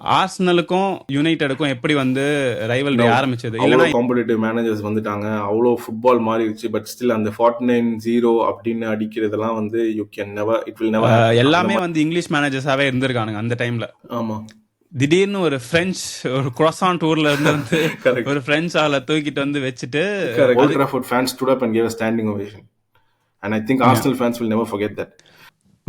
ஆர்சனலுக்கும் யுனைடெடுக்கும் எப்படி வந்து ரைவல்ரி ஆரம்பிச்சது? இல்லைன்னா காம்படிட்டிவ் மேனேஜர்ஸ் வந்துட்டாங்க. அவ்வளோ ஃபுட்பால் மாறிடுச்சு பட் ஸ்டில் அந்த ஃபார்ட்டி நைன் ஜீரோ அப்படின்னு அடிக்கிறதெல்லாம் வந்து you can never it will never எல்லாமே வந்து இங்கிலீஷ் மேனேஜர்ஸாவே இருந்திருக்கானுங்க அந்த டைம்ல ஆமா. திடீர்னு ஒரு பிரெஞ்சு ஒரு குரோசான் டூர்ல இருந்து வந்து. ஒரு பிரெஞ்சு ஆளை தூக்கிட்டு வந்து வச்சுட்டு stood up and gave a standing ovation. And I think Arsenal fans will never forget that.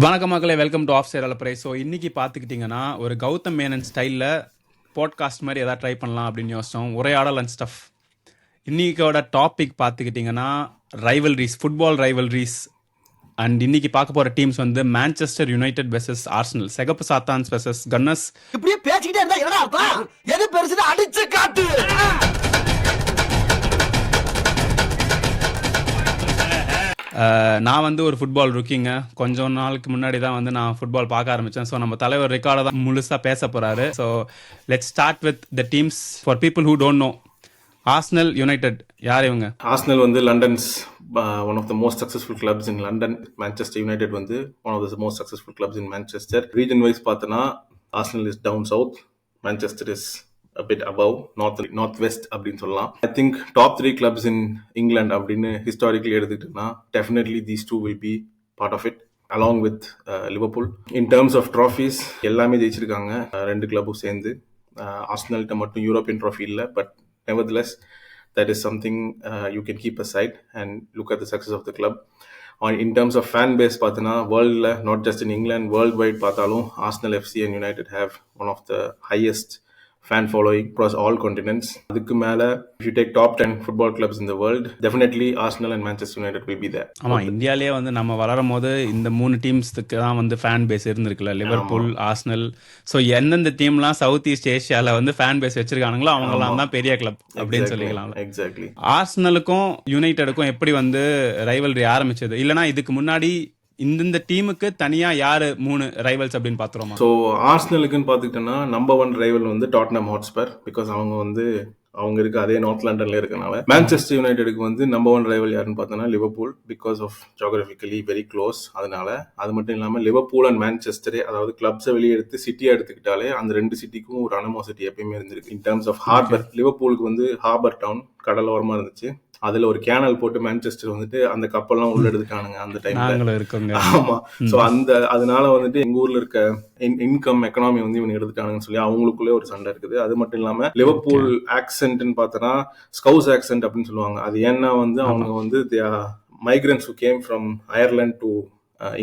வணக்கம் மக்களே வெல்கம் டு ஆஃப் சைட் அலப்பறை ஸோ இன்னைக்கு பார்த்துக்கிட்டிங்கன்னா ஒரு கௌதம் மேனன் ஸ்டைலில் பாட்காஸ்ட் மாதிரி எதாவது ட்ரை பண்ணலாம் அப்படின்னு யோசிச்சோம். உரையாடல் அண்ட் ஸ்டஃப் இன்னைக்கோட டாபிக் பார்த்துக்கிட்டிங்கன்னா ரைவல்ரிஸ் ஃபுட்பால் ரைவல்ரிஸ் அண்ட் இன்னைக்கு பார்க்க போகிற டீம்ஸ் வந்து மேன்செஸ்டர் யுனைடெட் வெர்சஸ் ஆர்சனல் செகப்பு சாத்தான்ஸ் வெர்சஸ் கன்னஸ் இப்படியே பேசிக்கிட்டே இருந்தா என்ன அர்த்தம்? எது பெருசுன்னு அடிச்சு காட்டு. நான் வந்து ஒரு ஃபுட்பால் ருக்கிங்க கொஞ்சம் நாளுக்கு முன்னாடி தான் வந்து நான் ஃபுட்பால் பார்க்க ஆரம்பித்தேன் ஸோ நம்ம தலைவர் ரெக்கார்டை தான் முழுசாக பேச போகிறாரு so let start with the teams for people who don't know Arsenal United யார் இவங்க? ஆஸ்னல் வந்து London's one of the most successful clubs in London Manchester United வந்து one of the most successful clubs in Manchester region wise பார்த்தோன்னா Arsenal is down south Manchester is bit above north north west அப்படின்னு சொல்லலாம். I think top three clubs in England அப்படின்னு historically எடுத்துக்கிட்டோம்னா definitely these two will be part of it along with Liverpool in terms of trophies எல்லாமே ஜெயிச்சிருக்காங்க. ரெண்டு கிளப்பும் சேர்ந்து. ஆஸ்னல்கிட்ட மட்டும் யூரோப்பியன் ட்ராஃபி இல்லை but nevertheless that is something you can keep aside and look at the success of the club in terms of fan base base வேர்ல்டில் not just in England worldwide பார்த்தாலும் Arsenal FC and United have one of the highest fan following across all continents. அதுக்கு மேல take top 10 football clubs in the world definitely Arsenal and Manchester United will be there. ஆமாம் இந்தியாலேயே வந்து நம்ம வளரும் போது இந்த மூணு டீம்ஸுக்கு தான் வந்து ஃபேன் பேஸ் இருந்திருக்குல்ல. லிவர்பூல் ஆர்சனல் ஸோ எந்தெந்த டீம்லாம் சவுத் ஈஸ்ட் ஏஷியாவில் வந்து ஃபேன் பேஸ் வச்சிருக்கானுங்களோ அவங்கலாம் தான் பெரிய கிளப் அப்படின்னு சொல்லிக்கலாம் exactly. ஆர்சனலுக்கும் யுனைடெடுக்கும் எப்படி வந்து ரைவல்ரி ஆரம்பிச்சது? இல்லைனா இதுக்கு முன்னாடி இந்தந்த டீமுக்கு தனியா யாரு மூணு ரைவல்ஸ் அப்படின்னு பாத்துருவோமா? ஸோ ஆர்ஸ்னலுக்குன்னு பார்த்துக்கிட்டோன்னா நம்பர் ஒன் ரைவல் வந்து டாட்னம் ஹாட்ஸ்பர் பிகாஸ் அவங்க வந்து அவங்க இருக்க அதே நார்த் லண்டன்ல இருக்கனால. மேன்செஸ்டர் யுனைடெடுக்கு வந்து நம்பர் ஒன் ரைவல் யாருன்னு பார்த்தோன்னா Liverpool because of geographically very close அதனால அது மட்டும் இல்லாமல் லிவர்பூல் அண்ட் மேன்செஸ்டரே அதாவது கிளப்ஸை வெளியே எடுத்து சிட்டியாக எடுத்துக்கிட்டாலே அந்த ரெண்டு சிட்டிக்கும் ஒரு அனமோசிட்டி எப்பயுமே இருந்திருக்கு. இன் டர்ம்ஸ் ஆஃப் ஹார்பர் லிவர்பூலுக்கு வந்து ஹார்பர் டவுன் கடலோரமாக இருந்துச்சு. அதுல ஒரு கேனல் போட்டு மேன்செஸ்டர் வந்துட்டு அந்த கப்பல்லாம் உள்ள எடுத்துட்டானுங்க அந்த டைம்ல ஆமா. சோ அந்த அதனால வந்துட்டு எங்க ஊர்ல இருக்க இன்கம் எக்கனாமி வந்து இவங்க எடுத்துட்டாங்கன்னு சொல்லி அவங்களுக்குள்ளே ஒரு சண்டை இருக்குது. அது மட்டும் இல்லாம லிவர்பூல் ஆக்சென்ட்னு பார்த்தோன்னா ஸ்கவுஸ் ஆக்சென்ட் அப்படின்னு சொல்லுவாங்க. அது ஏன்னா வந்து அவங்க வந்து migrants who came from Ireland to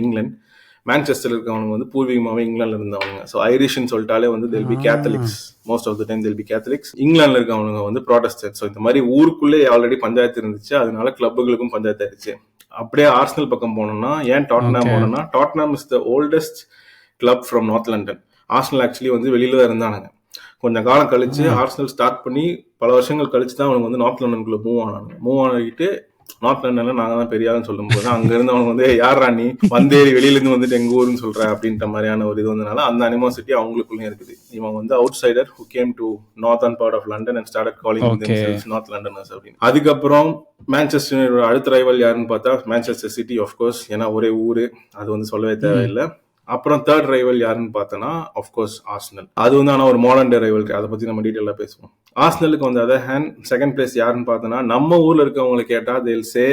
England மான்செஸ்டர்ல இருக்கவங்க வந்து பூர்வீகமாவே இங்கிலாந்துல இருந்தவங்க ஸோ ஐரிஷ்னு சொல்லிட்டாலே வந்து they'll be Catholics most of the time they'll be Catholics இங்கிலாந்துல இருக்கவங்க வந்து ப்ராட்டஸ்டன்ட் ஸோ இந்த மாதிரி ஊருக்குள்ளே ஆல்ரெடி பஞ்சாயத்து இருந்துச்சு. அதனால கிளப்புகளுக்கும் பஞ்சாயத்து ஆயிடுச்சு. அப்படியே ஆர்சனல் பக்கம் போனோம்னா ஏன் டாட்னாம். போனோம்னா Tottenham is the oldest club from north London Arsenal actually வந்து வெளியில தான் இருந்தானுங்க. கொஞ்சம் காலம் கழிச்சு ஆர்சனல் ஸ்டார்ட் பண்ணி பல வருஷங்கள் கழிச்சு தான் அவனுக்கு வந்து நார்த் லண்டனுக்குள்ள மூவ் ஆனாங்க மூவ் ஆகிட்டு நார்த் லண்டன்ல நாங்க தான் பெரிய ஆளுன்னு சொல்லும் போது அங்க இருந்து அவங்க வந்து யார் ராணி வந்தேறி வெளியில இருந்து வந்துட்டு எங்க ஊருன்னு சொல்ற? அப்படின்ற மாதிரியான ஒரு இது வந்தனால அந்த அனிமோசிட்டி அவங்களுக்குள்ளயும் இருக்குது. இவன் வந்து outsider who came to north part of London and start calling. North Londoners அப்படின்னு. அதுக்கப்புறம் மேன்செஸ்டர் அடுத்த ரைவல் யாருன்னு பார்த்தா மேன்செஸ்டர் சிட்டி கோர்ஸ் ஏன்னா ஒரே ஊரு அது வந்து சொல்லவே தேவையில்லை. அப்புறம் தேர்ட் ரைவல் யாருன்னு பார்த்தோன்னா கோர்ஸ் ஆர்சனல் அது வந்து ஆனால் ஒரு மாடர்ன் டே ரைவல் அதை பத்தி நம்ம டீட்டெயிலாக பேசுவோம். ஆர்சனலுக்கு வந்து அதர் ஹேண்ட் செகண்ட் பிளேஸ் யாருன்னு பார்த்தோன்னா நம்ம ஊர்ல இருக்கவங்களை கேட்டா தேல் சே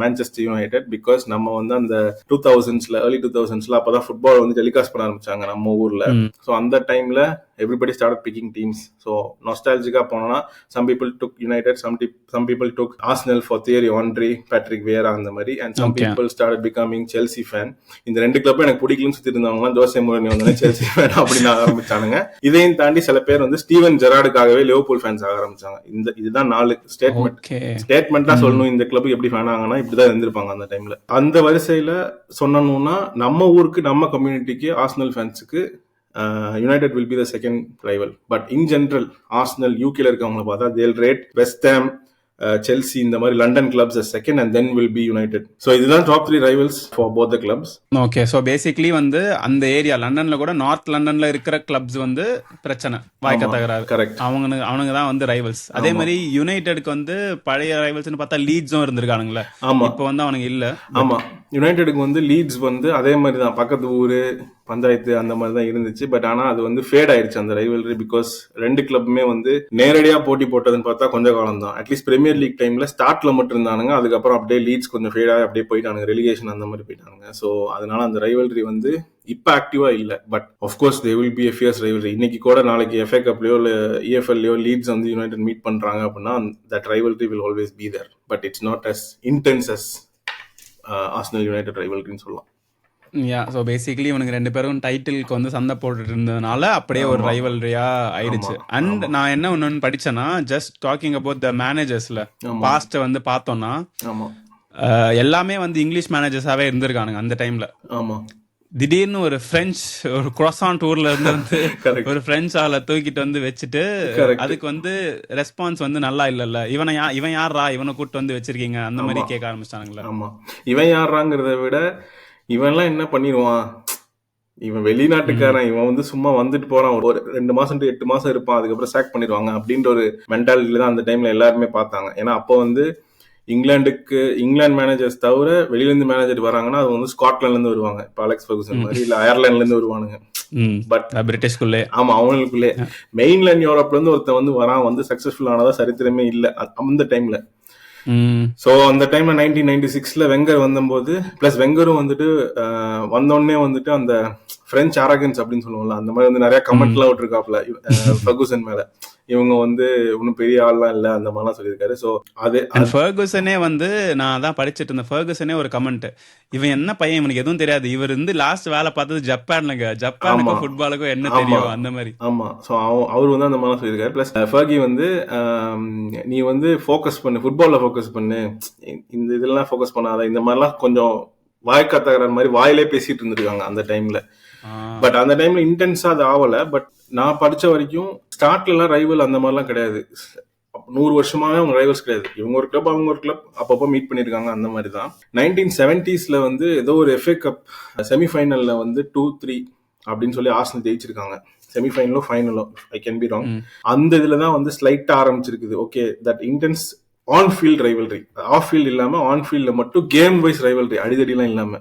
மேன்செஸ்டர் யுனைடெட் பிகாஸ் நம்ம வந்து அந்த டூ தௌசண்ட்ஸ்ல ஏர்லி டூ தௌசண்ட்ஸ்ல அப்பதான் ஃபுட்பால் வந்து டெலிகாஸ்ட் பண்ண ஆரம்பிச்சாங்க நம்ம ஊர்ல. ஸோ அந்த டைம்ல everybody start picking teams so நொஸ்டாலஜிக்கா போனோம்னா some people took United some some people took Arsenal for Thierry Henry Patrick Vieira அந்த மாதிரி. And some. People start becoming Chelsea fan இந்த ரெண்டு கிளப்பும் எனக்கு பிடிக்கலன்னு சுத்தி இருந்தவங்கலாம் ஜோசே மோரினி வந்து செல்சி ஃபேன் அப்படின்னு ஆரம்பிச்சானுங்க. இதையும் தாண்டி சில பேர் வந்து ஸ்டீவன் ஜெராடுக்காகவே லிவர்பூல் ஃபேன்ஸ் ஆக ஆரம்பிச்சாங்க. இந்த இதுதான் நாலு ஸ்டேட்மெண்ட் ஓகே ஸ்டேட்மெண்டா சொல்லணும். இந்த கிளப்புக்கு எப்படி ஃபேன் ஆகனா இப்படிதான் இருந்திருப்பாங்க அந்த டைம்ல அந்த வரிசையில சொன்னோம்னா நம்ம ஊருக்கு நம்ம கம்யூனிட்டிக்கு ஆர்சனல் ஃபேன்ஸுக்கு United will be the second rival but in general Arsenal யூகேல இருக்கவங்கள பார்த்தா தேல் ரேட் வெஸ்ட் செல்சி இந்த மாதிரி London clubs second and then will be United so இதுதான் top three rivals for both the clubs okay so basically வந்து அந்த area லண்டன்ல கூட நார்த் லண்டன்ல இருக்கிற கிளப்ஸ் வந்து பிரச்சனை வாய்க்க தகராறு. கரெக்ட் அவனுக்கு அவனுங்க தான் வந்து ரைவல்ஸ் அதே மாதிரி யுனைடெடுக்கு வந்து பழைய ரைவல்ஸ்னு பார்த்தா லீட்ஸும் ஆமா. இப்போ வந்து அவனுங்க இல்ல. ஆமா. யுனைடெடுக்கு வந்து லீட்ஸ் வந்து அதே மாதிரி தான். பக்கத்து ஊரு பஞ்சாயத்து அந்த மாதிரி தான் இருந்துச்சு. பட் ஆனால் அது வந்து ஃபேட் ஆயிடுச்சு அந்த ரைவல்ரி பிகாஸ் ரெண்டு கிளப்புமே வந்து நேரடியாக போட்டி போட்டதுன்னு பார்த்தா கொஞ்ச காலம் தான் அட்லீஸ்ட் பிரீமியர் லீக் டைம்ல ஸ்டார்ட்ல மட்டும் இருந்தானுங்க. அதுக்கப்புறம் அப்படியே லீட்ஸ் கொஞ்சம் ஃபேடாக அப்படியே போயிட்டானுங்க. ரெலிகேஷன் அந்த மாதிரி போயிட்டானுங்க. ஸோ அதனால அந்த ரைவல்ரி வந்து இப்போ ஆக்டிவா இல்லை. But of course they will be a fierce rivalry இன்னைக்கு கூட நாளைக்கு எஃப்ஏ கப்லயோ இல்லை இஎஃப்எல்லையோ லீட்ஸ் வந்து யுனைடெட் மீட் பண்றாங்க அப்படின்னா that rivalry will always be there but it's not as intense as Arsenal United ரைவல்ரின்னு சொல்லலாம். யா ஸோ பேசிக்கலி இவனுக்கு ரெண்டு பேரும் டைட்டிலுக்கு வந்து சண்டை போட்டுட்டு இருந்ததுனால அப்படியே ஒரு ரைவல்ரியா ஆயிடுச்சு. அண்ட் நான் என்ன ஒன்னு படிச்சேன்னா ஜஸ்ட் டாக்கிங் அபவுட் த மேனேஜர்ஸ்ல பாஸ்ட் வந்து பார்த்தோம்னா எல்லாமே வந்து இங்கிலீஷ் மேனேஜர்ஸாவே இருந்திருக்கானுங்க அந்த டைம்ல திடீர்னு ஒரு பிரெஞ்சு ஒரு குரோசான் டூர்ல இருந்து வந்து. ஒரு பிரெஞ்சு ஆளை தூக்கிட்டு வந்து வச்சுட்டு. அதுக்கு வந்து ரெஸ்பான்ஸ் வந்து நல்லா இல்லல்ல. இவனை யா இவன் யாரா இவனை கூட்டு வந்து வச்சிருக்கீங்க? அந்த மாதிரி கேட்க ஆரம்பிச்சிட்டானுங்களா. ஆமா. இவன் யாராங்கிறத விட இவன்லாம் என்ன பண்ணிடுவான் இவன் வெளிநாட்டுக்காரன் இவன் வந்து சும்மா வந்துட்டு போறான். ஒரு ரெண்டு மாசம் எட்டு மாசம் இருப்பான். அதுக்கப்புறம் சாக் பண்ணிடுவாங்க அப்படின்ற ஒரு மென்டாலிட்டியில தான் அந்த டைம்ல எல்லாருமே பார்த்தாங்க. ஏன்னா அப்போ வந்து இங்கிலாந்துக்கு இங்கிலாந்து மேனேஜர்ஸ் தவிர வெளியில இருந்து மேனேஜர் வராங்கன்னா அது வந்து ஸ்காட்லாண்ட்ல இருந்து வருவாங்க. இப்போ அலெக்ஸ் ஃபர்கூசன் மாதிரி இல்ல அயர்லாண்ட்ல இருந்து வருவானுங்க. பட் பிரிட்டிஷ்குள்ளே. ஆமா அவங்களுக்குள்ளே. மெயின்லேண்ட் யூரோப்ல இருந்து ஒருத்தன் வந்து வரான் வந்து சக்சஸ்ஃபுல் ஆனதா சரித்திரமே இல்ல. அந்த டைம்ல ஸோ அந்த டைம்ல நைன்டீன் நைன்டி சிக்ஸ்ல வெங்கர் வந்தபோது பிளஸ் வெங்கரும் வந்துட்டு வந்தோடனே வந்துட்டு அந்த பிரெஞ்ச் அரகன்ஸ் அப்படின்னு சொல்லுவோம்ல அந்த மாதிரி வந்து நிறைய கமெண்ட்லாம் விட்டுருக்காப்ல ஃபர்கூசன் மேல. இவங்க வந்து ஒன்றும் பெரிய ஆள்லாம் இல்லை அந்த மாதிரிலாம் சொல்லியிருக்காரு. ஸோ அது ஃபர்கூசனே வந்து நான் அதான் படிச்சிட்டு இருந்தேன். ஃபர்கூசனே ஒரு கமெண்ட் இவன் என்ன பையன்? இவனுக்கு எதுவும் தெரியாது. இவர் வந்து லாஸ்ட் வேலை பார்த்தது ஜப்பான்லங்க. ஜப்பானுக்கும். ஃபுட்பாலுக்கும் என்ன. தெரியும் அந்த மாதிரி. ஆமா. ஸோ அவர் வந்து அந்த மாதிரிலாம் சொல்லியிருக்காரு. ப்ளஸ் ஃபர்கி வந்து நீ வந்து ஃபோக்கஸ் பண்ணு. ஃபுட்பாலில் ஃபோக்கஸ் பண்ணு. இந்த இதெல்லாம் ஃபோக்கஸ் பண்ணாத. இந்த மாதிரிலாம் கொஞ்சம் வாய்க்காத்தகிற மாதிரி வாயிலே பேசிட்டு இருந்திருக்காங்க அந்த டைம்ல பட் அந்த டைம்ல இன்டென்ஸா அது ஆகல பட் நான் படிச்ச வரைக்கும் ஸ்டார்ட்ல எல்லாம் ரைவல் அந்த மாதிரிலாம் கிடையாது. நூறு வருஷமாவே அவங்க ரைவல்ஸ் கிடையாது. இவங்க ஒரு கிளப் அவங்க ஒரு கிளப் அப்பப்போ மீட் பண்ணிருக்காங்க அந்த மாதிரி தான் நைன்டீன் செவன்டிஸ்ல வந்து ஏதோ ஒரு எஃப்ஏ கப் செமிஃபைனல்ல வந்து டூ த்ரீ அப்படின்னு சொல்லி ஆர்சனல் ஜெயிச்சிருக்காங்க. செமிஃபைனலோ ஃபைனலோ ஐ கேன் பி ராங். அந்த இதுல தான் வந்து ஸ்லைட்டா ஆரம்பிச்சிருக்குது. Okay that intense on field rivalry off field இல்லாம ஆன் ஃபீல்ட்ல மட்டும் கேம் வைஸ் ரைவல்ரி அடிதடிலாம் இல்லாம.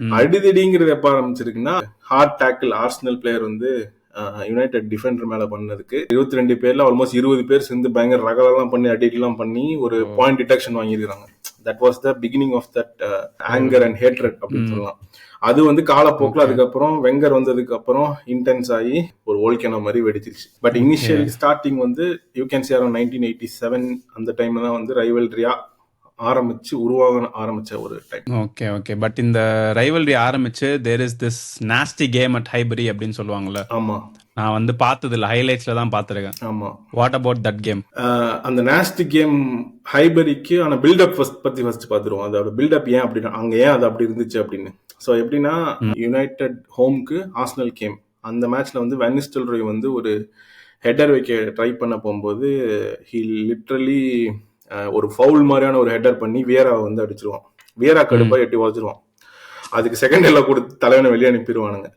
ம். அடிதடிங்கிறது எப்ப ஆரம்பிச்சிருக்குன்னா ஹார்ட் டேக்கிள் ஆர்சனல் பிளேயர் வந்து யுனைடெட் டிஃபெண்டர் மேல பண்ணதுக்கு இருபத்தி ரெண்டு பேர்ல ஆல்மோஸ்ட் இருபது பேர் சேர்ந்து பயங்கர ரகலாம் பண்ணி அடிக்கலாம் பண்ணி ஒரு பாயிண்ட் டிடெக்ஷன் வாங்கியிருக்காங்க that was the beginning of that anger and hatred அப்படின்னு சொல்லலாம். அது வந்து காலப்போக்கில் அதுக்கப்புறம் வெங்கர் வந்ததுக்கு அப்புறம் இன்டென்ஸ் ஆகி ஒரு ஓல்கேனோ மாதிரி வெடிச்சிருச்சு. பட் இனிஷியல் ஸ்டார்டிங் வந்து you can see around nineteen eighty seven அந்த டைம்ல தான் வந்து ரைவல்ரியா ஆரம்பிச்சு உருவாக ஆரம்பிச்ச ஒரு டைம் ஓகே ஓகே பட் இந்த ரைவல்ரி ஆரம்பிச்சு there is this nasty game at Highbury அப்படின்னு சொல்லுவாங்கல்ல. ஆமா. நான் வந்து பார்த்தது இல்லை ஹைலைட்ஸ்ல தான் பார்த்துருக்கேன். ஆமா. வாட் அபவுட் தட் கேம் அந்த நாஸ்டி கேம் ஹைபரிக்கு ஆன பில்டப் ஃபர்ஸ்ட் பத்தி ஃபர்ஸ்ட் பார்த்துருவோம். அதோட பில்டப் ஏன் அப்படின்னா அங்க ஏன் அது அப்படி இருந்துச்சு அப்படின்னு. ஸோ எப்படின்னா யுனைடெட் ஹோம்க்கு ஆர்சனல் கேம் அந்த மேட்ச்ல வந்து வெனிஸ்டல் ரோய் வந்து ஒரு ஹெட்டர் வைக்க ட்ரை பண்ண போகும்போது ஹி லிட்ரலி ஒரு ஃபவுல் மாதிரியான ஒரு ஹெட்டர் பண்ணி வியரா வந்து அடிச்சிருவான். வியரா கடுப்பா எட்டி உதச்சிருவான். அதுக்கு செகண்ட் எல்லாம் கொடுத்து தலைவனை வெளியே அனுப்பிடுவானுங்க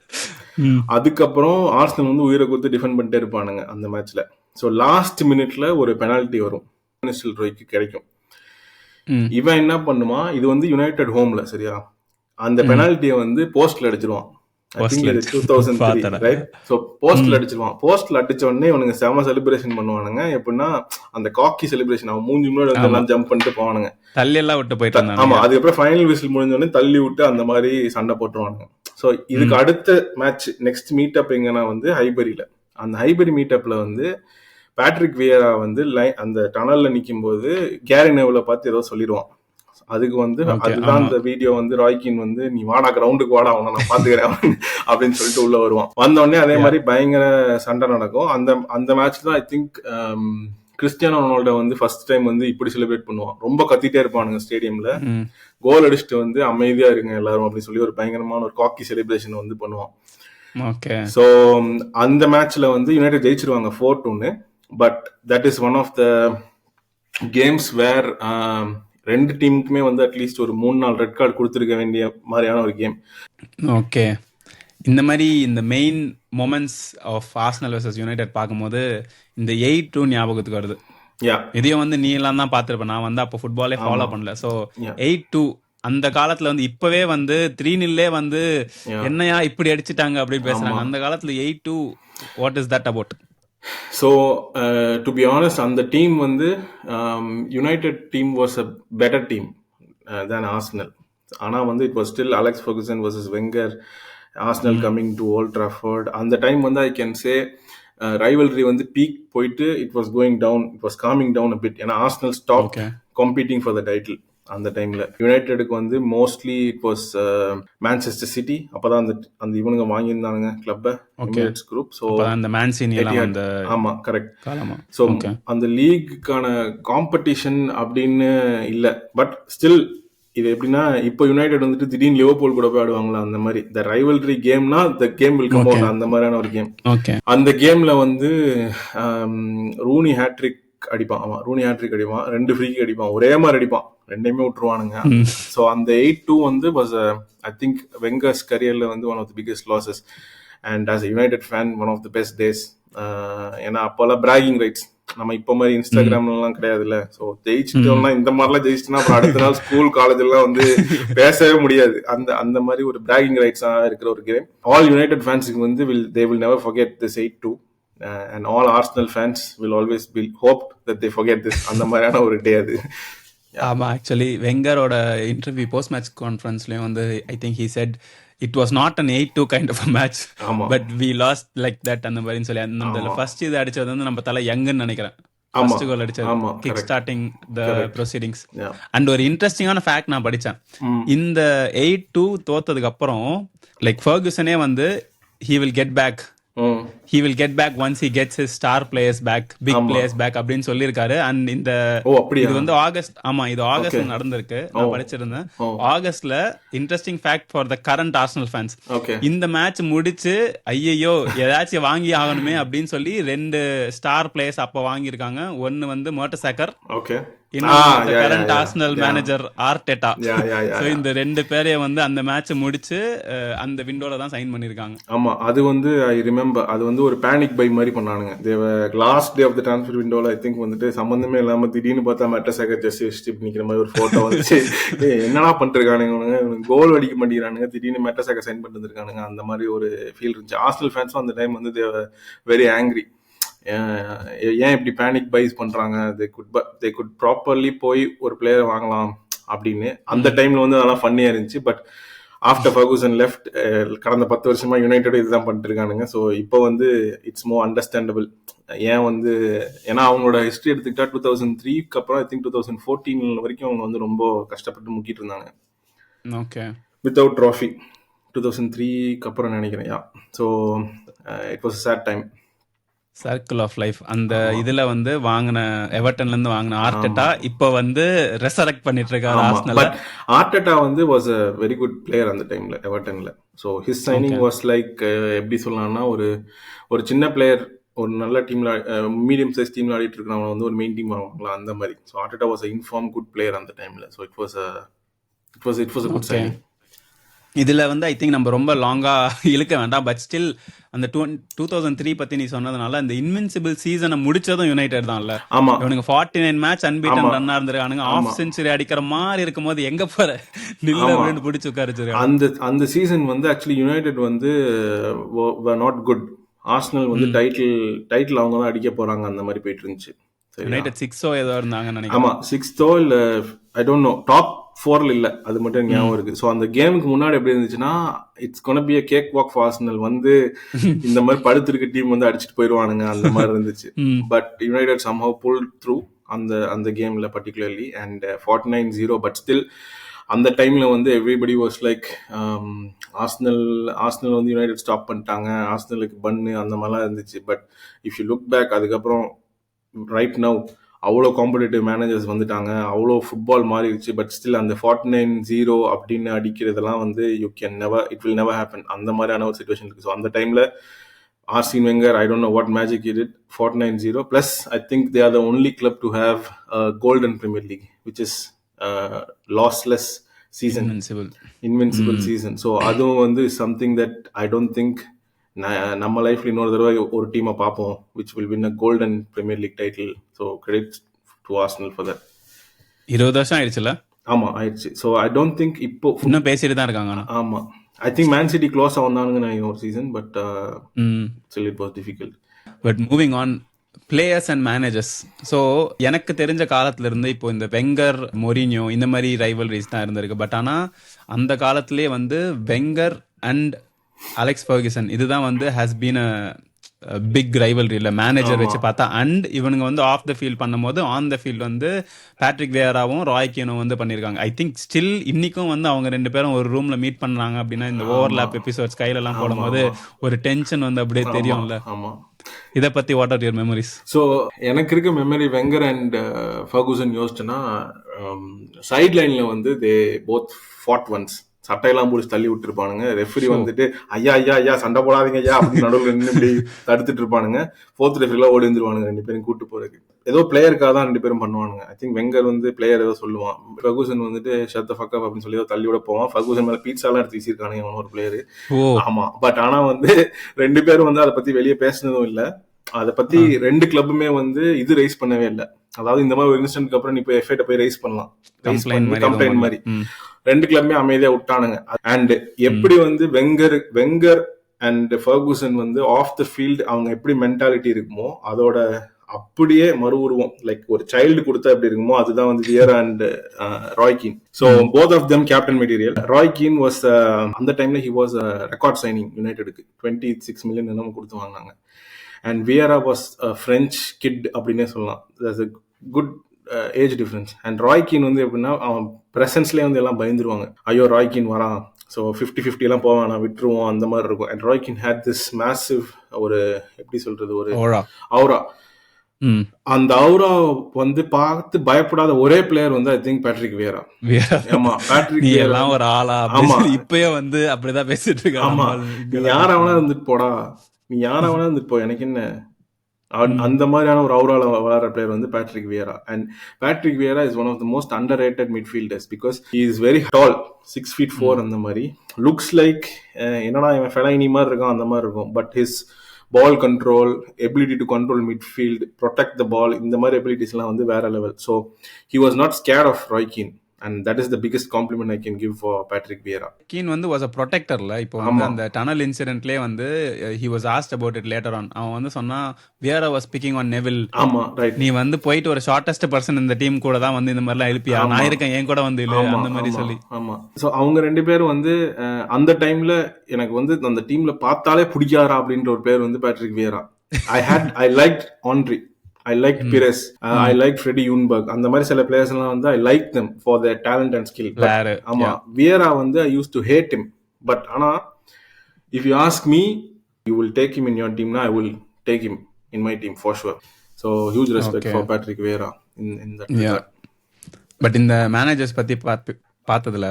அதுக்கப்புறம் ஆர்சனல் வந்து உயிரை கொடுத்து டிஃபெண்ட் பண்ணிட்டே இருப்பானுங்க அந்த மேட்ச்ல ஸோ லாஸ்ட் மினிட்ல ஒரு பெனால்ட்டி வரும். ரோய்க்கு கிடைக்கும். இவன் என்ன பண்ணுவான்? இது வந்து யுனைடெட் ஹோம்ல சரியா? அந்த பெனால்ட்டியை வந்து போஸ்ட்ல அடிச்சிருவான். தௌசண்ட் பார்த்தேன். ரைட் ஸோ போஸ்ட்ல அடிச்சிருவான். போஸ்ட்ல அடிச்ச உடனே இவனுங்க செம செலிப்ரேஷன் பண்ணுவானுங்க. எப்படின்னா அந்த காக்கி செலிப்ரேஷன் அவன் மூஞ்சி முன்னாடி வந்து எல்லாம் ஜம்ப் பண்ணிட்டு போவானுங்க. தள்ளி எல்லாம் விட்டு போயிட்டு ஆமா அதுக்கப்புறம் ஃபைனல் விசில் முடிஞ்ச உடனே தள்ளி விட்டு அந்த மாதிரி சண்டை போட்டுருவானுங்க. ஸோ இதுக்கு அடுத்த மேட்ச் நெக்ஸ்ட் மீட்டப் எங்கன்னா வந்து ஹைபரியில அந்த ஹைபரி மீட்டப்ல வந்து பேட்ரிக் வியரா வந்து அந்த டனல்ல நிக்கும் போது கேரி நெவல பார்த்து ஏதோ சொல்லிடுவான். அதுக்கு வந்து அதுதான். அந்த வீடியோ வந்து ராய்கின் வந்து நீ வாடா கிரவுண்டுக்கு வாடா அவனை நான் பாத்துக்கிறேன் அப்படின்னு சொல்லிட்டு உள்ள வருவான். வந்த உடனே அதே மாதிரி பயங்கர சண்டை நடக்கும். அந்த அந்த மேட்ச் தான் ஐ திங்க் கிறிஸ்டியானோ ரொனால்டோ வந்து ஃபர்ஸ்ட் டைம் வந்து இப்படி செலிப்ரேட் பண்ணுவான். ரொம்ப கத்திட்டே இருப்பானுங்க ஸ்டேடியம்ல. கோல் அடிச்சுட்டு வந்து அமைதியா இருங்க எல்லாரும் அப்படின்னு சொல்லி ஒரு பயங்கரமான ஒரு காக்கி செலிப்ரேஷன் வந்து பண்ணுவான். ஓகே ஸோ அந்த மேட்ச்ல வந்து யுனைடெட் ஜெயிச்சிருவாங்க ஃபோர் டூன்னு but that is one of the games where ரெண்டு டீமுக்குமே வந்து அட்லீஸ்ட் ஒரு மூணு நாள் ரெட் கார்டு கொடுத்துருக்க வேண்டிய மாதிரியான ஒரு கேம் ஓகே இந்த மாதிரி இந்த main moments of Arsenal versus United பார்க்கும்போது இந்த எயிட் டூ ஞாபகத்துக்கு வருது. யா இதையும் வந்து நீ எல்லாம் தான் பார்த்துருப்ப. நான் வந்து அப்போ ஃபுட்பாலே ஃபாலோ பண்ணல. ஸோ. எயிட் டூ அந்த காலத்துல வந்து இப்பவே வந்து த்ரீ நில்லே வந்து. என்னையா இப்படி அடிச்சிட்டாங்க அப்படின்னு பேசுறாங்க. அந்த காலத்துல eight two what is that about so to be honest அந்த டீம் வந்து United team was a better team than Arsenal ஆனால் வந்து it was still Alex Ferguson versus Wenger Arsenal coming to Old Trafford அந்த time வந்து I can say rivalry வந்து peak போயிட்டு it was going down it was coming down a bit ஏன்னா Arsenal stop. Competing for the title அந்த டைம்ல யுனைடெடுக்கு வந்து mostly it was Manchester City அப்பதான் அந்த அந்த இவனுங்க வாங்கியிருந்தானுங்க கிளப்பை எமிரேட்ஸ் குரூப் ஸோ அந்த மேன்சினி எல்லாம் அந்த ஆமா கரெக்ட் ஸோ. அந்த லீக்குக்கான காம்படிஷன் அப்படின்னு இல்லை. பட் ஸ்டில் இது எப்படின்னா இப்போ யுனைடெட் வந்துட்டு திடீர்னு லிவர்பூல் கூட போய் ஆடுவாங்களா? அந்த மாதிரி. The rivalry கேம்னா the game will come out அந்த மாதிரியான ஒரு கேம் ஓகே அந்த கேம்ல வந்து ரூனி ஹேட்ரிக் அடிப்பான். ஆமா ரூனி ஹேட்ரிக் அடிப்பான். ரெண்டு ஃப்ரீக்கு அடிப்பான். ஒரே மாதிரி அடிப்பான். ரெண்டையுமே விட்டுருவானுங்க. ஸோ அந்த எயிட் டூ வந்து வாஸ் ஐ திங்க் வெங்கர்ஸ் கரியர்ல வந்து one of the biggest losses and as United fan one of the best days ஏன்னா அப்போல்லாம் பிராகிங் ரைட்ஸ் நம்ம இப்போ மாதிரி இன்ஸ்டாகிராம்லாம் கிடையாதுல்ல. ஸோ ஜெயிச்சிட்டோம்னா இந்த மாதிரிலாம் ஜெயிச்சிட்டோம்னா அப்புறம் அடுத்த நாள் ஸ்கூல் காலேஜ் எல்லாம் வந்து பேசவே முடியாது. அந்த அந்த மாதிரி ஒரு பிராகிங் ரைட்ஸா இருக்கிற ஒரு கேம் ஆல் யுனைடெட் ஃபேன்ஸுக்கு வந்து will they will never forget this eight two and all Arsenal fans will always will hope that they forget this. அந்த மாதிரியான ஒரு டே அது. ஆமா ஆக்சுவலி வெங்கரோட இன்டர்வியூ போஸ்ட் மேட்ச் கான்ஃபரன்ஸ்லயும் வந்து I think he said it was not an eight two kind of match ஆமா. But we lost like that அந்த மாதிரின்னு சொல்லி அந்த ஃபர்ஸ்ட் இது அடிச்சது வந்து நம்ம தலை யங்குன்னு நினைக்கிறேன். ஆமா. ஃபர்ஸ்ட் கோல் அடிச்சது. Kick. Starting the proceedings. And ஒரு இன்ட்ரெஸ்டிங்கான ஃபேக்ட் நான் படிச்சேன். இந்த எயிட் டூ தோத்ததுக்கு அப்புறம் லைக் ஃபர்குசனே வந்து he will get back he will get back once he gets his star players back big players back அப்படின்னு சொல்லியிருக்காரு. அண்ட் இந்த இது வந்து ஆகஸ்ட் ஆமா இது ஆகஸ்ட்ல நடந்திருக்கு. நான் படிச்சிருந்தேன். ஆகஸ்ட்ல interesting fact for the current Arsenal fans இந்த மேட்ச் முடிச்சு ஐயையோ ஏதாச்சும் வாங்கி ஆகணுமே அப்படின்னு சொல்லி ரெண்டு ஸ்டார் பிளேயர்ஸ் அப்ப வாங்கியிருக்காங்க. ஒன்னு வந்து motor shaker okay current Arsenal manager Arteta so இந்த ரெண்டு பேரையும் வந்து அந்த மேட்ச் முடிச்சு அந்த விண்டோல தான் சைன் பண்ணிருக்காங்க ஆமா அது வந்து ஐ ரிமெம்பர் அது வந்து ஒரு பேனிக் பை மாதிரி பண்ணானுங்க. Last day of the transfer விண்டோல I think வந்துட்டு சம்பந்தமே இல்லாம திடீர்னு பார்த்தா மெட்ட சேகர் ஜெஸ்ட் வச்சுட்டு நிக்கிற மாதிரி ஒரு போட்டோ வந்துச்சு. என்னடா பண்ணிருக்கானுங்க கோல் அடிக்க மாட்டேங்கிறானுங்க. திடீர்னு மெட்ட சேகர் சைன் பண்ணிட்டு இருக்கானுங்க அந்த மாதிரி ஒரு ஃபீல் இருந்துச்சு. ஹாஸ்டல் ஃபேன்ஸும் அந்த டைம் வந்து வெரி ஆங்கிரி ஏன் இப்படி பேனிக் பைஸ் பண்றாங்க? They could they could properly போய் ஒரு பிளேயரை வாங்கலாம் அப்படின்னு அந்த டைம்ல வந்து அதெல்லாம் ஃபன்னியா இருந்துச்சு. பட் ஆஃப்டர் ஃபர்கூசன் லெஃப்ட் கடந்த பத்து வருஷமா யுனைடெட் இதுதான் பண்ணிட்டு இருக்கானுங்க. ஸோ இப்போ வந்து இட்ஸ் மோ அண்டர்ஸ்டாண்டபிள் ஏன் வந்து ஏன்னா அவங்களோட ஹிஸ்ட்ரி எடுத்துக்கிட்டா டூ தௌசண்ட் த்ரீக்கு அப்புறம் I think two thousand fourteen வரைக்கும் அவங்க வந்து ரொம்ப கஷ்டப்பட்டு முக்கிட்டு இருந்தாங்க. Okay without trophy two thousand த்ரீக்கு அப்புறம் நினைக்கிறேன் yeah so it was sad time circle of life அந்த இதுல வந்து வாங்கின எவர்டன்ல இருந்து வாங்கின ஆர்டெட்டா இப்ப வந்து ரெசரக்ட் பண்ணிட்டு இருக்காரு ஆர்சனல்ல பட் ஆர்டெட்டா வந்து was a very good player அந்த டைம்ல எவர்டன்ல so his signing was like எப்படி சொல்லலாம்னா ஒரு ஒரு சின்ன பிளேயர் ஒரு நல்ல டீம்ல மீடியம் சைஸ் டீம்ல ஆடிட்டு இருக்கிறவங்க வந்து ஒரு மெயின் டீம் ஆவாங்களா அந்த மாதிரி. So Arteta was in form good player அந்த டைம்ல so it was it was it was good. Signing இதுல வந்து ஐ திங்க் நம்ம ரொம்ப லாங்கா இழுக்க வேண்டாம். பட் ஸ்டில் அந்த டூ டூ தௌசண்ட் த்ரீ பத்தி நீ சொன்னதுனால அந்த இன்வின்சிபிள் சீசனை முடிச்சதும் யுனைடெட் தான்ல ஆமா. இவனுங்க ஃபார்ட்டி நைன் மேட்ச் அன்பீட்டன் ஆமா. ரன்னா இருந்திருக்கானுங்க. ஆஃப் செஞ்சுரி அடிக்கிற மாதிரி இருக்கும்போது எங்க போற? நில்ல. அப்படின்னு பிடிச்சு உட்காரிச்சிருக்காங்க அந்த அந்த சீசன் வந்து ஆக்சுவலி யுனைடெட் வந்து நாட் குட் ஆர்சனல் வந்து டைட்டில் டைட்டில் அவங்க தான் அடிக்க போறாங்க. அந்த மாதிரி போயிட்டு இருந்துச்சு? யுனைடெட் சிக்ஸோ ஏதோ இருந்தாங்கன்னு நினைக்கிறேன். ஆமா சிக்ஸ்த்தோ இல்ல ஐ டோன்ட் நோ டாப் ஃபோர்ல இல்ல. அது மட்டும் ஞாபகம் இருக்கு. ஸோ அந்த கேமுக்கு முன்னாடி எப்படி இருந்துச்சுன்னா it's gonna be cakewalk for Arsenal வந்து இந்த மாதிரி படுத்திருக்க டீம் வந்து அடிச்சுட்டு போயிடுவானுங்க அந்த மாதிரி இருந்துச்சு. But United somehow pull through அந்த அந்த கேம்ல particularly and forty nine zero but still அந்த டைம்ல வந்து everybody was like Arsenal Arsenal வந்து யுனைடெட் ஸ்டாப் பண்ணிட்டாங்க. ஆர்ஸ்னலுக்கு பன்னு அந்த மாதிரிலாம் இருந்துச்சு. But if you look back அதுக்கப்புறம் ரைட் நவ் அவ்வளோ காம்படிட்டிவ் மேனேஜர்ஸ் வந்துட்டாங்க. அவ்வளோ ஃபுட்பால் மாறிடுச்சு. பட் ஸ்டில் அந்த ஃபார்ட்டி நைன் ஜீரோ அப்படின்னு அடிக்கிறதெல்லாம் வந்து you can never it will never happen அந்த மாதிரியான ஒரு சுச்சுவேஷன் இருக்குது ஸோ அந்த டைமில் Arsène Wenger I don't know what magic it it forty nine zero plus I think they are the only club to have golden Premier League which is lossless season. Invincible season so அதுவும் வந்து something that I don't think நம்ம லைஃப்ல இன்னொரு தடவை ஒரு டீமை பார்ப்போம் which will win a golden Premier League title so credit to Arsenal for that இருபது வருஷம் ஆயிடுச்சுல? ஆமா ஆயிடுச்சு. ஸோ ஐ டோன்ட் திங்க் இப்போ இன்னும் பேசிட்டு தான் இருக்காங்க ஆனா. ஆமா. I think Man City close ஆகுந்தானுங்க நான் ஒரு சீசன் பட் ம். Still it was difficult but moving on players and managers so எனக்கு தெரிஞ்ச காலத்துல இருந்து இப்போ இந்த வெங்கர் மொரினியோ இந்த மாதிரி ரைவல்ரிஸ் தான் இருந்திருக்கு. பட் ஆனா அந்த காலத்திலே வந்து வெங்கர் அண்ட் அலெக்ஸ் ஃபர்கிசன் இதுதான் வந்து has been a big rivalry இல்ல மேனேஜர் வச்சு பார்த்தா. அண்ட் இவனுங்க வந்து ஆஃப் த ஃபீல்ட் பண்ணும்போது ஆன் த ஃபீல்ட் வந்து பேட்ரிக் வேராவும் ராய் கீனும் வந்து பண்ணியிருக்காங்க ஐ திங்க் ஸ்டில் இன்னைக்கும் வந்து அவங்க ரெண்டு பேரும் ஒரு ரூம்ல மீட் பண்றாங்க அப்படின்னா இந்த ஓவர்லாப் எபிசோட்ஸ் கையில எல்லாம் போடும்போது ஒரு டென்ஷன் வந்து அப்படியே தெரியும்ல. இத பத்தி what are your memories so எனக்கு இருக்க மெமரி வெங்கர் அண்ட் ஃபர்கூசன் யோசிச்சுன்னா சைட் லைன்ல வந்து தே போத் ஃபாட் ஒன்ஸ் சட்டையெல்லாம் முடிச்சு தள்ளி விட்டுருப்பானுங்க. ரெஃபரி வந்துட்டு ஐயா ஐயா ஐயா சண்டை போடாதீங்க ஐயா அப்படின்னு நடுவில் நின்று இப்படி தடுத்துட்டு இருப்பானுங்க ஃபோர்த் ரெஃபரிலாம் ஓடி வந்துருவானுங்க ரெண்டு பேரும் கூட்டு போறதுக்கு. ஏதோ பிளேயருக்காக தான் ரெண்டு பேரும் பண்ணுவானுங்க. ஐ திங்க் வெங்கர் வந்து பிளேயர் ஏதோ சொல்லுவான். ஃபர்கூசன் வந்துட்டு ஷத்த ஃபக்கப் அப்படின்னு சொல்லி ஏதோ தள்ளி விட போவான். ஃபர்கூசன் மேல பீட்சாலாம் எடுத்து வீசியிருக்கானுங்க ஒரு பிளேயர் ஆமா. பட் ஆனா வந்து ரெண்டு பேரும் வந்து அதை பத்தி வெளியே பேசினதும் இல்ல. அதை பத்தி ரெண்டு கிளப்புமே வந்து இது ரைஸ் பண்ணவே இல்ல. அதாவது இந்த மாதிரி ஒரு இன்சிடென்ட்க்கு அப்புறம் நீ போய் எஃப்ஐட்ட போய் ரைஸ் பண்ணலாம். கம்ப்ளைண்ட் மாதிரி. ரெண்டு கிளப்புமே அமைதியா விட்டானுங்க. அண்ட் எப்படி வந்து வெங்கர் வெங்கர் அண்ட் ஃபர்கூசன் வந்து ஆஃப் த ஃபீல்ட் அவங்க எப்படி மென்டாலிட்டி இருக்குமோ அதோட அப்படியே மறு உருவம் லைக் ஒரு சைல்டு கொடுத்தா எப்படி இருக்குமோ அதுதான் வந்து Vieira and Roy Keane so both of them captain material Roy Keane was அந்த டைம்ல ஹி வாஸ் ரெக்கார்ட் சைனிங் யுனைடெடுக்கு டுவெண்ட்டி சிக்ஸ் மில்லியன் என்னமோ கொடுத்து வாங்கினாங்க. And Vieira was French kid அப்படின்னே சொல்லலாம். Good age difference and Roy Keane வந்து எப்படின்னா அவன் ப்ரெசன்ஸ்லேயே வந்து எல்லாம் பயந்துருவாங்க. ஐயோ ராய்கின் வரான். ஸோ ஃபிஃப்டி ஃபிஃப்டி எல்லாம் போவான். நான் விட்டுருவோம். அந்த மாதிரி இருக்கும். And Roy Keane had this massive ஒரு எப்படி சொல்றது ஒரு அவுரா ம். அந்த அவுரா வந்து பார்த்து பயப்படாத ஒரே பிளேயர் வந்து ஐ திங்க் பேட்ரிக் வேரா வேற ஆமா பேட்ரிக் நீ வியேரா எல்லாம் ஒரு ஆளா ஆமா. இப்பயே வந்து அப்படிதான் பேசிட்டு ஆமா. இருக்காங்க நீ யாரா வேணா இருந்துட்டு போடா. நீ யாரா வேணா இருந்துட்டு போ. எனக்கு என்ன? அவன் அந்த மாதிரியான ஒரு அவுரால வளர பிளேயர் வந்து Patrick Vieira and Patrick Vieira is one of the most underrated midfielders because he is very tall six feet four அந்த மாதிரி. லுக்ஸ் லைக் என்னடா இவன் ஃபெலைனி மாதிரி இருக்கான் அந்த மாதிரி இருக்கும். But his ball control ability to control midfield protect the ball இந்த மாதிரி எபிலிட்டிஸ்லாம் வந்து வேற level so he was not scare of Roy Keane and that is the biggest compliment I can give for Patrick Vieira Keane வந்து was a ப்ரொடெக்டர்ல இப்போ வந்து அந்த டனல் இன்சிடென்ட்லயே வந்து he was asked about it later on அவன் வந்து சொன்னா Vieira was speaking on Neville ஆமா ரைட் நீ வந்து போயிட்டு ஒரு ஷார்டஸ்ட் பர்சன் இந்த டீம் கூட தான் வந்து இந்த மாதிரிலாம் எழுப்பியா? நான் இருக்கேன் என் கூட வந்து இல்ல அந்த மாதிரி சொல்லி. ஆமா. சோ அவங்க ரெண்டு பேரும் வந்து அஹ், அந்த டைம்ல எனக்கு வந்து அந்த டீம்ல பார்த்தாலே பிடிக்காரா அப்படின்ற ஒரு பேர் வந்து Patrick Vieira I hate I like Henry I like Pires I like Freddie Ljungberg அந்த மாதிரி சில பிளேயர்ஸ் எல்லாம் வந்து I like them for their talent and skill ஆமா வியரா வந்து I use to hate him. But ஆனா if you ask me you will take him in your டீம்னா I will take him in my team for sure so huge respect for Patrick Vieira in but இந்த managers பத்தி பார்த்து பார்த்ததுல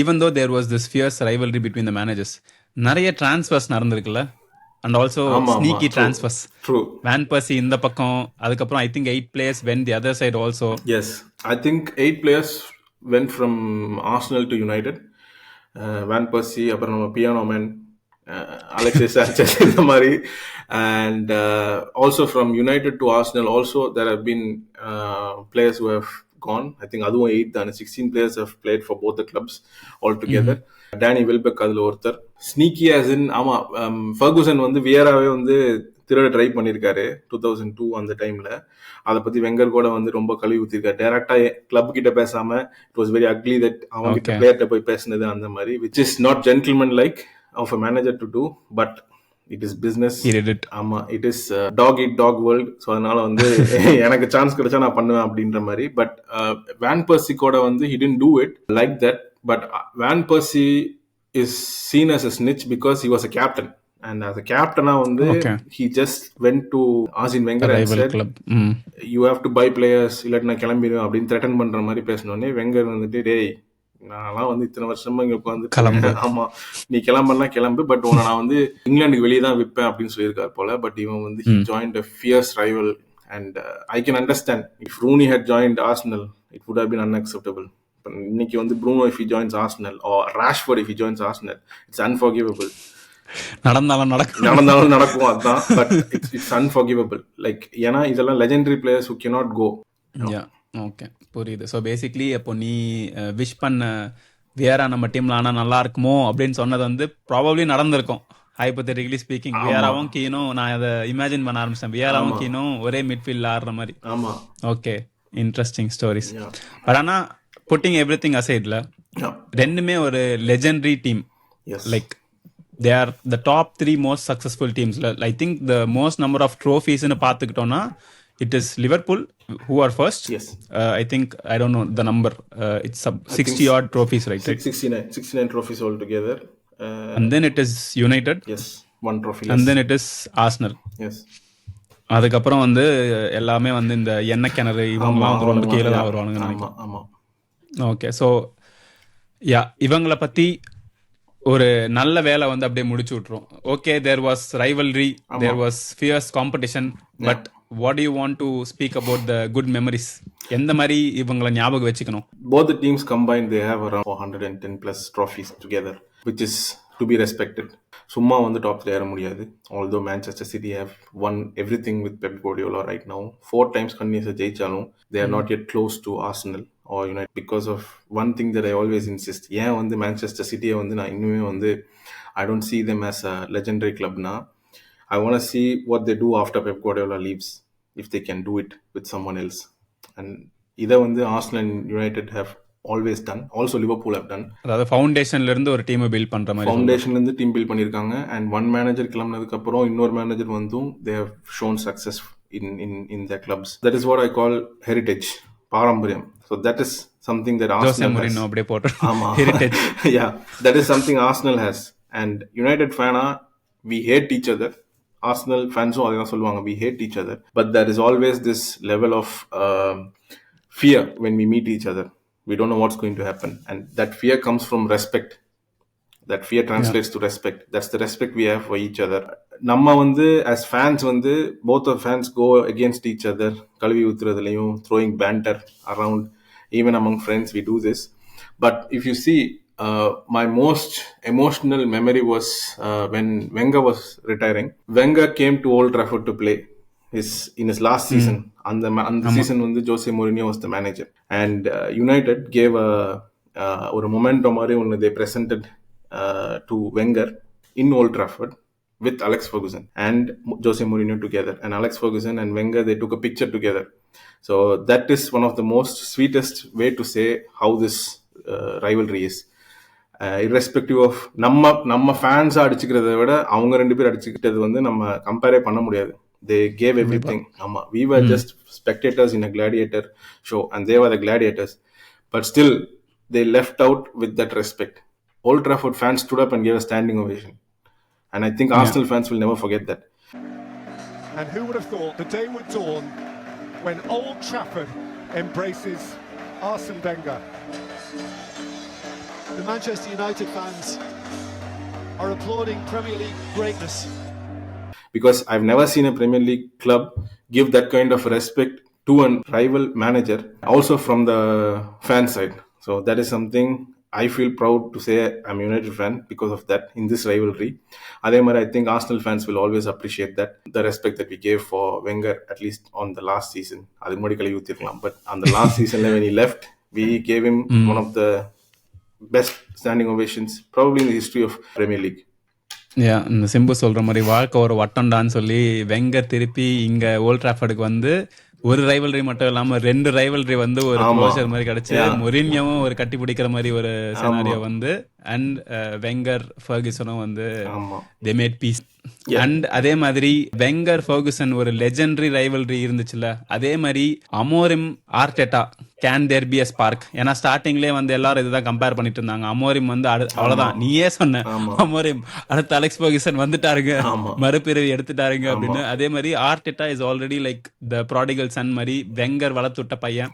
even though there was this fierce rivalry between the managers நிறைய transfers நடந்திருக்குல்ல? And also sneaky. Transfers through Van Persie இந்த பக்கம் அதுக்கப்புறம் I think eight players when the other side also Yes, I think eight players went from Arsenal to United. Uh, Van Persie, அப்புறம் நம்ம piano man Alexis சாnchez இந்த மாதிரி and uh, also from United to Arsenal also there have been uh, players gone. I think அதுவும் eight தானே sixteen players have played for both the clubs altogether. Danny Welbeck அதுல ஒருத்தர் sneaky as in ஆமா Ferguson வந்து வியராவே வந்து திருட try பண்ணியிருக்காரு டூ தௌசண்ட் டூ அந்த டைம்ல அதை பத்தி வெங்கர் கூட வந்து ரொம்ப கழுவி ஊத்திருக்காரு டேரக்டா கிளப் கிட்ட பேசாம it was very ugly that அவங்க கிட்ட. பிளேயர்கிட்ட போய் பேசினது அந்த மாதிரி which is not gentleman like of a manager to do but it is did it. ஆமா it is dog eat dog world so அதனால வந்து எனக்கு சான்ஸ் கிடைச்சா நான் பண்ணுவேன் அப்படின்ற மாதிரி. பட் வேன் பர்சி கூட வந்து he tend to it like that but Van Persie is seen as a snitch because he was a captain and as a கேப்டனா வந்து. He just went to Arsène Wenger you have to buy players இல்லாட்டி நான் கிளம்பிடுவேன் அப்படின்னு threaten பண்ற மாதிரி பேசினோடனே Wenger வந்துட்டு டேய் நான்லாம் வந்து இத்தனை வருஷமா இங்க உட்காந்து கிளம்பு. ஆமா. நீ கிளம்பலாம் கிளம்பு பட் உன்னை நான் வந்து இங்கிலாந்துக்கு வெளியே தான் விற்பேன் அப்படின்னு சொல்லியிருக்காரு போல. பட் இவன் வந்து a fierce rival and I can understand if Rooney had joined Arsenal it would have been unacceptable இன்னைக்கு வந்து Bruno if joins Arsenal or Rashford if joins Arsenal it's unforgivable நடந்தாலும் நடக்கும். நடந்தாலும் நடக்கும் அதுதான் but it's it's unforgivable like ஏன்னா இதெல்லாம் legendary players who go Yeah. Okay புரியுது. ஸோ பேசிக்லி அப்போ நீ விஷ் பண்ண வியரா நம்ம டீம்ல ஆனா நல்லா இருக்குமோ அப்படின்னு சொன்னது வந்து ப்ராபப்ளி நடந்திருக்கும். ஹைப்போதெட்டிக்கலி ஸ்பீக்கிங் வியராவும் கீனும் நான் அதை இமேஜின் பண்ண ஆரம்பிச்சேன். வியராவும் கீனும் ஒரே மிட்ஃபீல்ட் ஆடுற மாதிரி. ஆமா. Okay interesting stories. பட் ஆனா புட்டிங் எவ்ரி திங் அசைட்ல Yeah. ரெண்டுமே ஒரு legendary team. Like they are the top three most successful டீம்ஸ்ல I think the most number of ட்ரோஃபீஸ்னு பார்த்துக்கிட்டோம்னா it is Liverpool who are first Yes. I think I don't know the number it's sixty odd trophies right 69, 69 trophies altogether. Uh, and then it is United yes, one trophy. And. Then it is Arsenal Yes. அதுக்கப்புறம் வந்து எல்லாமே வந்து இந்த எண்ணெய் கிணறு இவங்கலாம் வந்து ரொம்ப கீழே தான். வருவானுங்க ஆமா ஆமா ஓகே ஸோ யா இவங்கள பத்தி ஒரு நல்ல வேலை வந்து அப்படியே முடிச்சு விட்டுரும் okay there was rivalry there was fierce competition but what you want to speak about the good memories எந்த மாதிரி இவங்களை ஞாபகம் வச்சுக்கணும் both teams combine they have around four hundred and ten plus trophies together which is to be respected சும்மா வந்து டாப்ல ஏற முடியாது all though Manchester City have won everything with Pep Guardiola right now four times கன்னியஸை ஜெயிச்சாலும் they are not at close to Arsenal or United because of one thing that I always insist ஏன் வந்து Manchester சிட்டியை வந்து நான் இன்னுமே வந்து I don't see them as a legendary கிளப்னா I won't see what they do after Pep Guardiola leaves if they can do it with someone else. And இதை வந்து and United have always done also Liverpool have done அதாவது ஃபவுண்டேஷன்ல இருந்து ஒரு டீமை build பண்ற மாதிரி ஃபவுண்டேஷன்ல இருந்து டீம் பில்ட் பண்ணிருக்காங்க. அண்ட் ஒன் மேனேஜர் கிளம்பினதுக்கு அப்புறம் இன்னொரு மேனேஜர் வந்தும் they have shown success in in in the clubs that is what I call heritage பாரம்பரியம். So that is something that Mourinho அப்படியே போட்டு ஆமா. Heritage yeah. That is something arsenal has. And united fan ah, we hate each other arsenal fans அதெல்லாம் சொல்லுவாங்க we hate each other but there is always this level of um, fear when we meet each other we don't know what's going to happen and that fear comes from respect that fear translates to respect that's the respect we have for each other நம்ம வந்து as fans வந்து both of fans go against each other கழுவி ஊத்துறதுலையும் throwing banter around even among friends we do this but if you see uh, my most emotional memory was uh, when Wenger was retiring. Wenger came to Old Trafford to play his in his last season. And the the season when Jose Mourinho was the manager, and uh, United gave a or a momentum when they presented uh, to Wenger in Old Trafford with Alex Ferguson and Jose Mourinho together. And Alex Ferguson and Wenger they took a picture together. So that is one of the most sweetest way to say how this uh, rivalry is. Irrespective of நம்ம நம்ம fans அடிச்சுக்கிறத விட அவங்க ரெண்டு பேர் அடிச்சுக்கிட்டது வந்து நம்ம compare பண்ண முடியாது. தே கேவ் எவ்ரி திங் ஆமா we were just spectators in a gladiator show and they are the gladiators but still they left out with that respect Old Trafford fans stood up and gave a standing ovation and I think Arsenal fans will never forget that And who would have thought the day would dawn when Old Trafford embraces Arsene Wenger? The Manchester United fans are applauding Premier League greatness. because I've never seen a Premier League club give that kind of respect to a rival manager, also from the fan side. So that is something I feel proud to say I'm a United fan because of that in this rivalry. Ademar, I think Arsenal fans will always appreciate that the respect that we gave for Wenger at least on the last season. அது முன்னாடி கழுவி ஊத்திருக்கலாம். But on the last season when he left, we gave him one of standing ovations probably in the history of Premier League. Yeah இந்த சிம்பு சொல்ற மாதிரி வாழ்க்கை ஒரு வட்டம்டான்னு சொல்லி Wenger திருப்பி இங்க ஓல்ட் டிராஃபர்டுக்கு வந்து ஒரு ரைவல்ரி மட்டும் இல்லாம ரெண்டு ரைவல்ரி வந்து ஒரு ஆமா. க்ளோஷர் மாதிரி கிடைச்சு. மொரின்யாவும் ஒரு கட்டி பிடிக்கிற மாதிரி ஒரு சினாரியோ வந்து அண்ட் வெங்கர் ஃபர்கிசனும் வந்து. தே மேட் பீஸ் அண்ட் அதே மாதிரி வெங்கர் ஃபர்குசன் ஒரு லெஜெண்டரி ரைவல்ரி இருந்துச்சுல அதே மாதிரி Amorim Arteta can there be spark ஏன்னா ஸ்டார்டிங்லேயே வந்து எல்லாரும் இதுதான் கம்பேர் பண்ணிட்டு இருந்தாங்க. அமோரிம் வந்து அடு- அவ்வளவுதான். நீயே சொன்ன அமோரிம் அடுத்த அலெக்ஸ் ஃபர்குசன் வந்துட்டாருங்க. மறுபிறவி எடுத்துட்டாருங்க அப்படின்னு. அதே மாதிரி Arteta is already like the prodigal son மாதிரி வெங்கர் வளர்த்து விட்ட பையன்.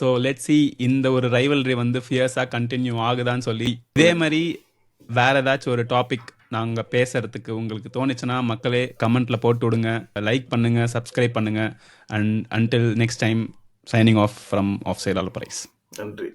ஸோ லெட் சி இந்த ஒரு ரைவல்ரி வந்து ஃபியர்ஸா கண்டினியூ ஆகுதான்னு சொல்லி இதே மாதிரி வேற ஏதாச்சும் ஒரு டாபிக் நாங்க பேசுறதுக்கு உங்களுக்கு தோணுச்சுன்னா மக்களே கமெண்ட்ல போட்டு விடுங்க. லைக் பண்ணுங்க சப்ஸ்கிரைப் பண்ணுங்க. And until next time signing off from off side all prize நன்றி.